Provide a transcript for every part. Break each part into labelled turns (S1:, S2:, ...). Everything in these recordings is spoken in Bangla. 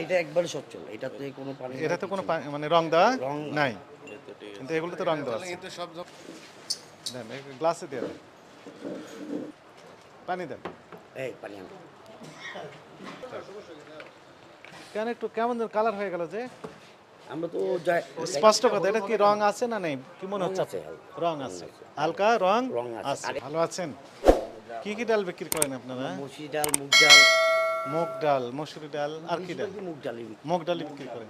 S1: এইটা একবারে সচ্ছল এটাতে কোনো পানি
S2: এটা কোনো মানে রং দেওয়া নাই। কিন্তু এগুলো তো রং দেওয়া আছে।
S3: কিন্তু সব
S2: দেন গ্লাসে পানি দেন।
S1: এই পানি আনো।
S2: কেন একটু কেমন কালার হয়ে গেল যে?
S1: আমরা তো যাই
S2: স্পষ্ট কথা এটা কি রং আছে না নেই? কি মনে হচ্ছে?
S1: আছে,
S2: রং আছে। হালকা রং
S1: রং আছে।
S2: ভালো আছেন? কি কি ডাল বিক্রি করেন আপনারা?
S1: মসুরি ডাল মুগ ডাল।
S2: মুগ ডাল মসুরি ডাল আর কি ডাল?
S1: মুগ ডালই বিক্রি।
S2: মুগ ডাল বিক্রি করেন?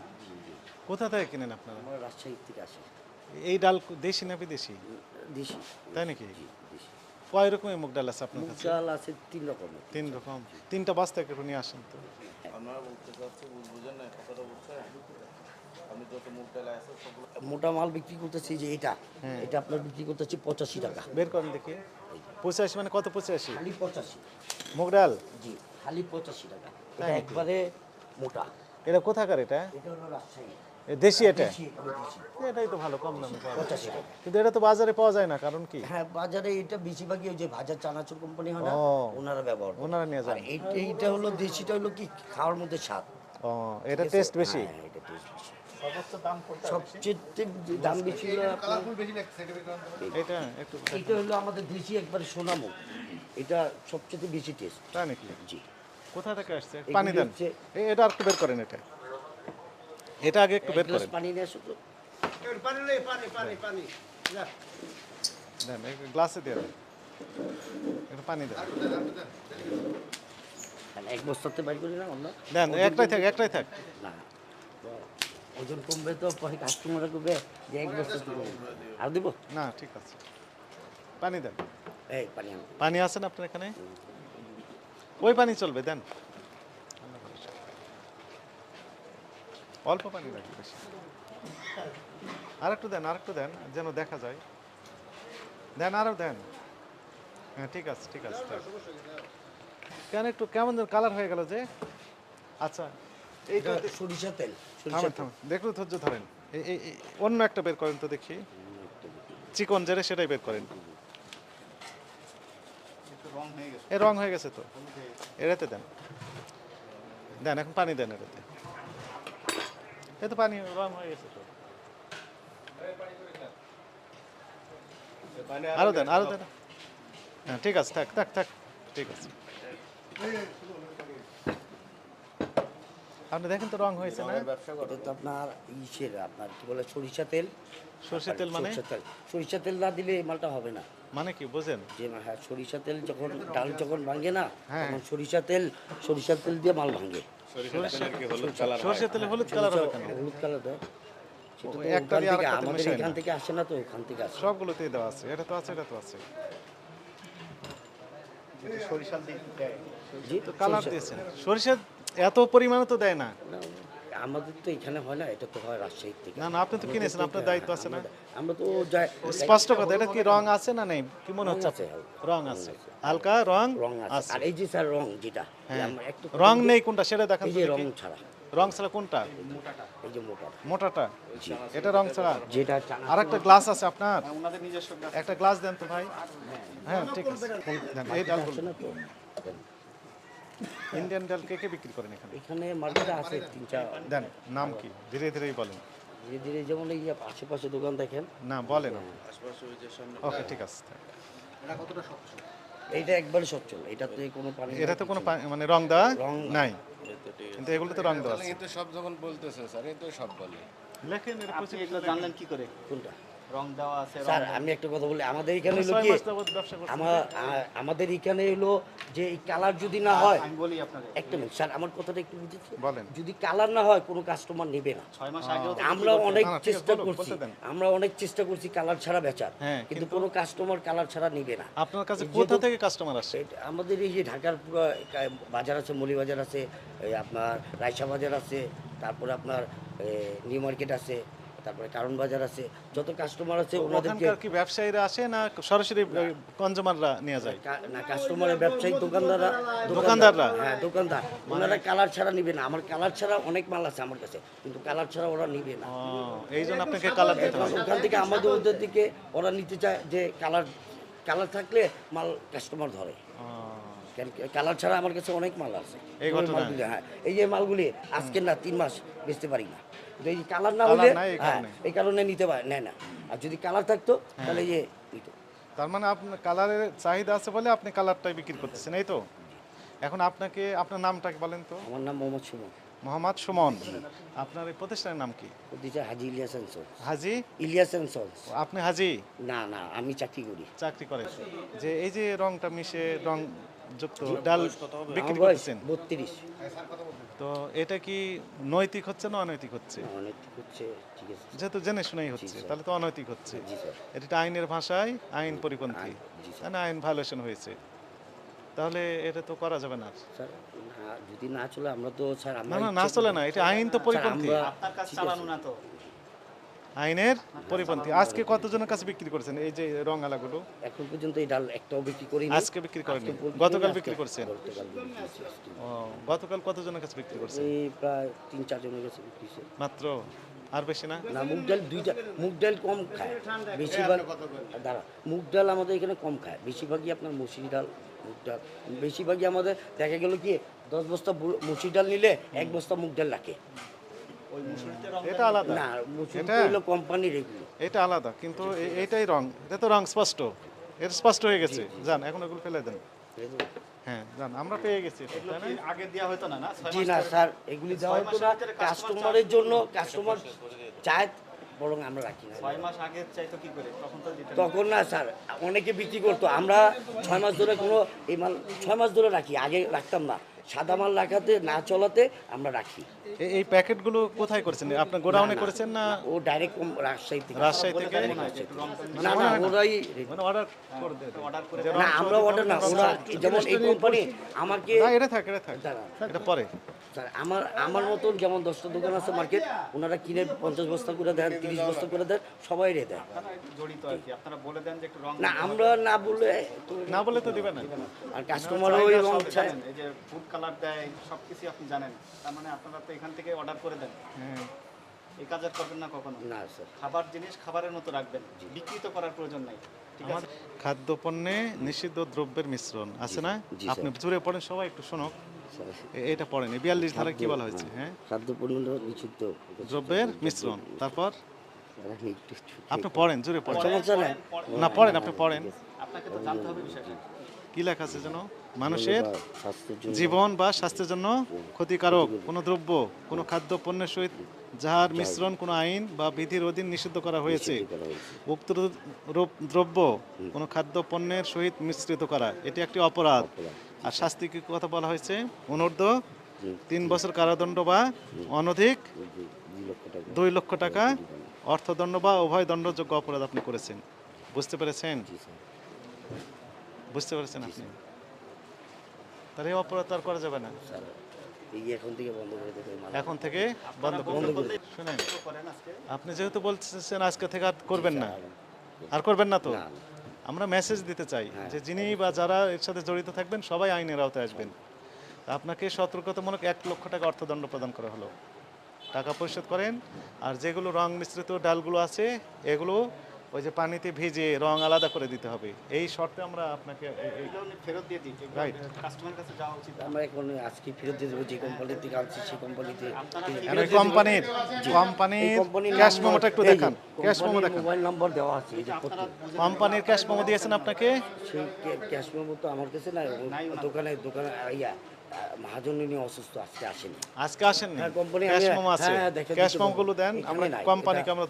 S2: কোথা থেকে কিনেন আপনারা?
S1: আমরা রাজশাহী থেকে আসি।
S2: এই ডাল দেশি না বিদেশি?
S1: দেশি।
S2: তাই নাকি? কয় রকমের মুগ ডাল আছে আপনার কাছে?
S1: ডাল আছে তিন রকমের।
S2: তিন রকম। তিনটা বস্তা একটু নিয়ে আসেন তো।
S3: আপনারা বলতে চাচ্ছি বুঝ- বুঝেন না কথাটা বুঝছেন ডালা
S1: মোটা মাল বিক্রি করতেছি যে এটা। এটা আপনার বিক্রি করতেছি পঁচাশি টাকা।
S2: বের করেন দেখি। পঁচাশি মানে কত পঁচাশি?
S1: পঁচাশি।
S2: মুগ ডাল?
S1: জি। খালি পঁচাশি টাকা। এটা একবারে মোটা।
S2: এটা কোথাকার এটা?
S1: এটা হলো রাজশাহী।
S2: দেশি এটা। এটাই তো ভালো কম দামে
S1: পঁচাশি টাকা।
S2: কিন্তু এটা তো বাজারে পাওয়া যায় না কারণ কি?
S1: হ্যাঁ বাজারে এটা বেশিরভাগই ওই যে ভাজা চানাচুর কোম্পানি হয় না ওনারা ব্যবহার
S2: ওনারা নিয়ে
S1: এই- এইটা হলো দেশিটা হলো কি? খাওয়ার মধ্যে স্বাদ।
S2: ও এটা টেস্ট বেশি?
S1: হ্যাঁ, এটা taste বেশি। সবচেয়ে দাম বেশি হলো
S2: এটা একটু
S1: এটা হলো আমাদের দেশি একবারে সোনামুখ। এটা সবচেয়ে বেশি টেস্ট
S2: তাই নাকি?
S1: জি।
S2: কোথা থেকে আসছে? পানি দেন। এটা আর একটু বের করেন এটা। এটা আগে একটু বের করেন।
S1: পানি নিয়ে আসো তো
S2: দেন। এই গ্লাসে দিয়ে দেন। একটু পানি দেন।
S1: এক বস্তাতে বাইর করি না আমরা
S2: দেন একটাই থাক একটাই থাক।
S1: না। ওজন কমবে তো পরে কাস্টমাররা করবে যে এক বস্তা আর দেবো?
S2: না ঠিক আছে। পানি দেন।
S1: এই পানি
S2: পানি আছে না আপনার এখানে? ওই পানি চলবে দেন। অল্প পানি লাগবে বেশি। আর একটু দেন আর একটু দেন যেন দেখা যায়। দেন আরও দেন। হ্যাঁ ঠিক আছে ঠিক আছে কেন একটু কেমন যেন কালার হয়ে গেল যে? আচ্ছা এইটা
S1: সরিষা তেল
S2: থামেন থামেন দেখুন ধৈর্য ধরেন। এই অন্য একটা বের করেন তো দেখি। চিকন জেরে সেটাই বের করেন। এ রং হয়ে গেছে তো? এড়াতে দেন। দেন এখন পানি দেন এড়াতে। এ তো পানি রং হয়ে গেছে তো। আরও দেন আরও দেন। হ্যাঁ ঠিক আছে থাক থাক থাক। ঠিক আছে। আপনি দেখেন তো রং হয়েছে না?
S1: এটা তো আপনার ইসের আপনার কি বলে সরিষা তেল?
S2: সর্ষের তেল মানে?
S1: সরিষা তেল। না দিলে এই মালটা হবে না।
S2: মানে কি বোঝেন?
S1: যে হ্যাঁ সরিষা তেল যখন ডাল যখন ভাঙে না
S2: হ্যাঁ।
S1: তখন সরিষা তেল সরিষা তেল দিয়ে মাল ভাঙে।
S2: সর্ষের তেলে হলুদ কালার হবে কেন?
S1: হলুদ কালার দেয়।
S2: একটা
S1: ওখান
S2: দিয়ে
S1: থেকে
S2: আরেকটাতে
S1: আমাদের এখান থেকে আসে না তো ওখান থেকে আসে।
S2: সবগুলোতেই দেওয়া আছে এটা তো আছে এটা তো আছে।
S1: জি
S2: তো কালার
S1: সরিষা-
S2: দিয়েছেন। সরিষার এত পরিমাণে তো দেয় না।
S1: আমাদের তো এখানে হয় না এটা তো হয় রাজশাহী থেকে
S2: না না আপনি তো কিনেছেন আপনার দায়িত্ব আছে না?
S1: আমরা- তো যাই
S2: স্পষ্ট কথা এটা কি রং আছে না নেই? কি মনে হচ্ছে
S1: আছে,
S2: রং আছে। হালকা রং
S1: রং আছে। আর এই যে স্যার রং যেটা
S2: হ্যাঁ। রং নেই কোনটা সেটা দেখান
S1: এই যে রং ছাড়া।
S2: রং ছাড়া কোনটা?
S1: এই যে মোটা
S2: মোটাটা। এটা রং ছাড়া?
S1: যেটা
S2: আর একটা গ্লাস আছে আপনার? একটা গ্লাস দেন তো ভাই। হ্যাঁ। ঠিক আছে। এই ডাল ইন্ডিয়ান ডাল কে কে বিক্রি করেন এখানে?
S1: এখানে মার্কেটে আছে তিন চার।
S2: দেন নাম কি? ধীরে ধীরেই বলেন।
S1: ধীরে ধীরে যেমন এই আশেপাশে দোকান দেখেন।
S2: না বলেন ওকে ঠিক আছে
S1: এইটা একবারে সচ্ছল এটাতে কোনো পানি
S2: এটা তো কোনো মানে রং দেওয়া
S1: রং
S2: নাই। কিন্তু এগুলো তো রং দেওয়া আছে।
S3: কিন্তু সব যখন বলতেছে স্যার এই তো সব বলে।
S2: লেখেন এর
S4: এগুলো জানলেন কি করে?
S1: কোনটা?
S4: রং দেওয়া আছে
S1: স্যার আমি একটা কথা বলি আমাদের এখানে হলো কি আমাদের এখানে হলো যে এই কালার যদি না হয়
S4: আমি বলি আপনাকে
S1: একটা মিনিট স্যার আমার কথাটা একটু বুঝেছি?
S2: বলেন।
S1: যদি কালার না হয় কোনো কাস্টমার নেবে না।
S4: ছয় মাস আগেও তো
S1: আমরা অনেক চেষ্টা করছি। আমরা অনেক চেষ্টা করছি কালার ছাড়া বেচার।
S2: হ্যাঁ,
S1: কিন্তু কোনো কাস্টমার কালার ছাড়া নিবে না।
S2: আপনার কাছে কোথা থেকে কাস্টমার
S1: এটা আমাদের এই যে ঢাকার পুরো বাজার আছে মলি বাজার আছে আপনার রায়সা বাজার আছে তারপরে আপনার নিউ মার্কেট আছে তারপরে কারণ বাজার আছে যত কাস্টমার আছে ওনাদেরকে
S2: কি ব্যবসায়ীরা আসে না সরাসরি কনজুমাররা নিয়ে যায়?
S1: না কাস্টমারের ব্যবসায়ী দোকানদাররা
S2: দোকানদাররা?
S1: হ্যাঁ দোকানদার। ওনারা কালার ছাড়া নিবে না। আমার কালার ছাড়া অনেক মাল আছে আমার কাছে কিন্তু কালার ছাড়া ওরা নিবে না।
S2: এই জন্য আপনাকে কালার দিতে হবে।
S1: ওখান থেকে আমাদের ওদের দিকে ওরা নিতে চায় যে কালার কালার থাকলে মাল কাস্টমার ধরে। কালার ছাড়া আমার কাছে অনেক মাল আছে।
S2: এই
S1: হ্যাঁ। এই যে মালগুলি আজকে না তিন মাস বেচতে পারি না। এই কালার না হলে
S2: এই
S1: হ্যাঁ
S2: কারণে।
S1: এই কারণে নিতে পারে নেয় না। আর যদি কালার থাকতো তাহলে ইয়ে নিত।
S2: তার মানে আপনার কালারের চাহিদা আছে বলে আপনি কালারটাই বিক্রি করতেছেন এই তো? এখন আপনাকে আপনার নামটাকে বলেন তো?
S1: আমার নাম মোহাম্মদ সুমন।
S2: মোহাম্মদ সুমন। আপনার এই প্রতিষ্ঠানের নাম কি?
S1: দিচ্ছে হাজি ইলিয়াস অ্যান্ড
S2: হাজি?
S1: ইলিয়াস অ্যান্ড
S2: আপনি হাজি?
S1: না না আমি চাকরি করি।
S2: চাকরি করেন যে এই যে রংটা মিশে রং যুক্ত ডাল বিক্রি
S1: বয়স বত্রিশ।
S2: তো এটা কি নৈতিক হচ্ছে না অনৈতিক হচ্ছে?
S1: অনেক হচ্ছে ঠিক আছে।
S2: যেহেতু জেনে শুনেই হচ্ছে তাহলে তো অনৈতিক হচ্ছে।
S1: জি স্যার।
S2: এটা আইনের ভাষায় আইন পরিপন্থী।
S1: আইন।
S2: মানে আইন ভায়োলেশন হয়েছে। তাহলে এটা তো করা যাবে না
S1: স্যার যদি না চলে আমরা তো স্যার
S2: না
S1: আমরা
S2: না না চলে না এটা আইন তো পরিপন্থী।
S4: আপনার কাজ চালানো না তো।
S2: আইনের পরিপন্থী। আজকে কতজনের কাছে বিক্রি করেছেন? এই যে রং আলাগুলো?
S1: এখন পর্যন্ত এই ডাল একটাও বিক্রি করি
S2: আজকে বিক্রি করেনি গতকাল বিক্রি করছেন? ও গতকাল কতজনের কাছে বিক্রি করছেন?
S1: এই প্রায় তিন চারজনের কাছে বিক্রি।
S2: মাত্র? আর বেশি না?
S1: না মুগ ডাল দুইটা মুগ ডাল কম খায়। বেশিরভাগ দাঁড়া মুগ ডাল আমাদের এখানে কম খায়। বেশিরভাগই আপনার মুসুরি ডাল বেশিরভাগই আমাদের দেখা গেল কি দশ বস্তা মুসুরি ডাল নিলে এক বস্তা মুগ ডাল রাখে।
S2: এটা আলাদা।
S1: না মুসুরি হলো কোম্পানির এগুলো
S2: এটা আলাদা কিন্তু এ- এইটাই রং। এটা তো রং স্পষ্ট। এটা স্পষ্ট হয়ে গেছে। যান এখন ওগুলো ফেলে দেন। হ্যাঁ যান আমরা পেয়ে গেছি?
S4: আগে দেওয়া হতো না না?
S1: জি না স্যার এগুলি দেওয়া
S4: ছয়
S1: হতো না কাস্টমারের জন্য কাস্টমার চায় বরং আমরা রাখি না।
S4: ছয় মাস আগে চাইতো কি করে? তখন তো।
S1: তখন না স্যার অনেকে বিক্রি করতো। আমরা ছয় মাস ধরে কোনো এই মাল ছয় মাস ধরে রাখি আগে রাখতাম না। সাদা মাল রাখাতে না চলাতে আমরা রাখি।
S2: এই প্যাকেটগুলো কোথায় করেছেন? আপনার গোডাউনে করেছেন না
S1: ও ডাইরেক্ট রাজশাহী থেকে?
S2: রাজশাহী থেকে?
S1: না না ওরাই
S2: মানে অর্ডার করে দেন
S4: অর্ডার করে
S1: না আমরা অর্ডার না ওরা যেমন এই কোম্পানি আমাকে
S2: না এটা থাক এটা থাক। এটা পরে।
S1: স্যার আমার আমার মতন যেমন দশটা দোকান আছে মার্কেট ওনারা কিনে পঞ্চাশ বস্তা করে দেন তিরিশ বস্তা করে দেন সবাই রে দেয়
S4: জড়িত আর কি আপনারা বলে দেন যে একটু রং
S1: না আমরা না বললে তো
S2: না বলে তো দিবে না।
S1: আর কাস্টমারও ওই রং চায়।
S4: এই যে ফুড কালার দেয় সব কিছু আপনি জানেন। তার মানে আপনারা তো এখান থেকে অর্ডার করে দেন।
S2: হ্যাঁ।
S4: এই কাজ আর করবেন না কখনো?
S1: না স্যার
S4: খাবার জিনিস খাবারের মতো রাখবেন। বিক্রি তো করার প্রয়োজন নাই। ঠিক আছে?
S2: আমাদের খাদ্যপণ্যে নিষিদ্ধ দ্রব্যের মিশ্রণ আছে না? আপনি জুড়ে পড়েন সবাই একটু শোনো এটা পড়েন বিয়াল্লিশ ধারা কি বলা হয়েছে? হ্যাঁ।
S1: খাদ্যপণ্য নিষিদ্ধ।
S2: দ্রব্যের মিশ্রণ। তারপর? আপনি পড়েন জুড়ে পড়েন। না পড়েন আপনি পড়েন।
S4: আপনাকে তো জানতে হবে বিষয়টা।
S2: কি লেখা আছে যেন? মানুষের জীবন বা স্বাস্থ্যের জন্য ক্ষতিকারক। কোনো দ্রব্য কোনো খাদ্য পণ্যের সহিত যাহার মিশ্রণ কোনো আইন বা বিধির অধীন নিষিদ্ধ করা হয়েছে। উক্ত দ্র- দ্রব্য কোনো খাদ্য পণ্যের সহিত মিশ্রিত করা এটি একটি অপরাধ। আর শাস্তি কি কথা বলা হয়েছে? অনূর্ধ্ব তিন বছর কারাদণ্ড বা অনধিক
S1: দুই লক্ষ টাকা।
S2: অর্থদণ্ড বা উভয় দণ্ডযোগ্য অপরাধ আপনি করেছেন। বুঝতে পেরেছেন? বুঝতে পেরেছেন আপনি? তাহলে অপরাধ আর করা যাবে না।
S1: এখন থেকে বন্ধ
S2: শুনেন আপনি যেহেতু বলছেন আজকে থেকে আর করবেন না। আর করবেন না তো। আমরা মেসেজ দিতে চাই যে যিনি বা যারা এর সাথে জড়িত থাকবেন সবাই আইনের আওতায় আসবেন। আপনাকে সতর্কতামূলক এক লক্ষ টাকা অর্থদণ্ড প্রদান করা হলো। টাকা পরিশোধ করেন আর যেগুলো রং মিশ্রিত ডালগুলো আছে এগুলো ওই যে পানিতে ভিজে রং আলাদা করে দিতে হবে। এই শর্তে আমরা আপনাকে
S4: ফেরত দিয়ে দিই
S2: Right.
S4: কাস্টমারের কাছে যাওয়া উচিত।
S1: আমরা এখন আজকে ফেরত দিয়ে দেবো যে কোম্পানি থেকে আনছি সেই কোম্পানিতে
S2: কোম্পানির কোম্পানির ক্যাশ মেমোটা একটু দেখান। ক্যাশ মেমো দেখান।
S1: মোবাইল নম্বর দেওয়া আছে এই যে
S2: কোম্পানির ক্যাশ মেমো দিয়েছেন আপনাকে?
S1: সেই ক্যাশ মেমো তো আমার কাছে না দোকানে দোকানে ইয়া মহাজন অসুস্থ আজকে আসেনি।
S2: আজকে আসেননি?
S1: হ্যাঁ, কোম্পানি
S2: ক্যাশ মেমো আছে।
S1: হ্যাঁ,
S2: ক্যাশ
S1: দিতে
S2: মেমো গুলো দেন আমরা কোম্পানিকে আমরা